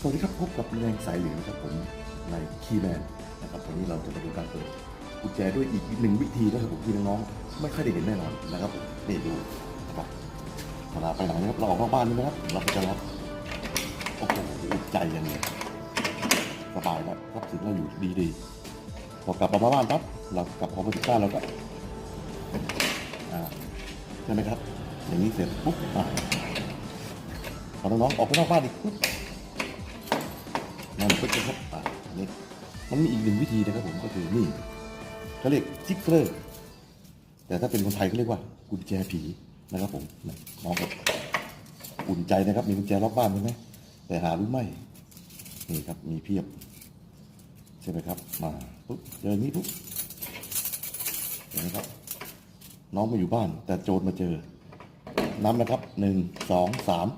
สวัสดีครับพบกับแรงสายเหลืองนะครับผมในคีแมนนะครับวันนี้เราจะมาดูการเปิดกุญแจด้วยอีกหนึ่งวิธีนะครับผมที่น้องๆไม่ค่อยได้เห็นแน่นอนนะครับนี่ดูนะครับเวลาไปไหนนะครับเราออกนอกบ้านนี่นะครับเราก็จะล็อกโอ้โหอุ่นใจอย่างเลยสบายแล้วทรัพย์สินเราอยู่ดีๆพอกลับมาบ้านปั๊บเรากลับพอมาถึงบ้านเราก็อ่าใช่ไหมครับ อย่างนี้เสร็จปุ๊บอะพอน้องๆออกไปนอกบ้านอีกปุ๊บ นั่นก็จะครับอะนี่มันมีอีกหนึ่งวิธีนะครับผมก็คือนี่เขาเรียกจิ๊กเกอร์แต่ถ้าเป็นคนไทยเขาเรียกว่ากุญแจผีนะครับผมน้องครับอุ่นใจนะครับ มีกุญแจล็อกบ้านใช่ไหมแต่หารู้ไหมนี่ครับมีเพียบใช่ไหมครับ มาปุ๊บเจออย่างนี้ปุ๊บเห็นไหมครับ น้องมาอยู่บ้าน แต่โจรมาเจอนับนะครับหนึ่งสองสาม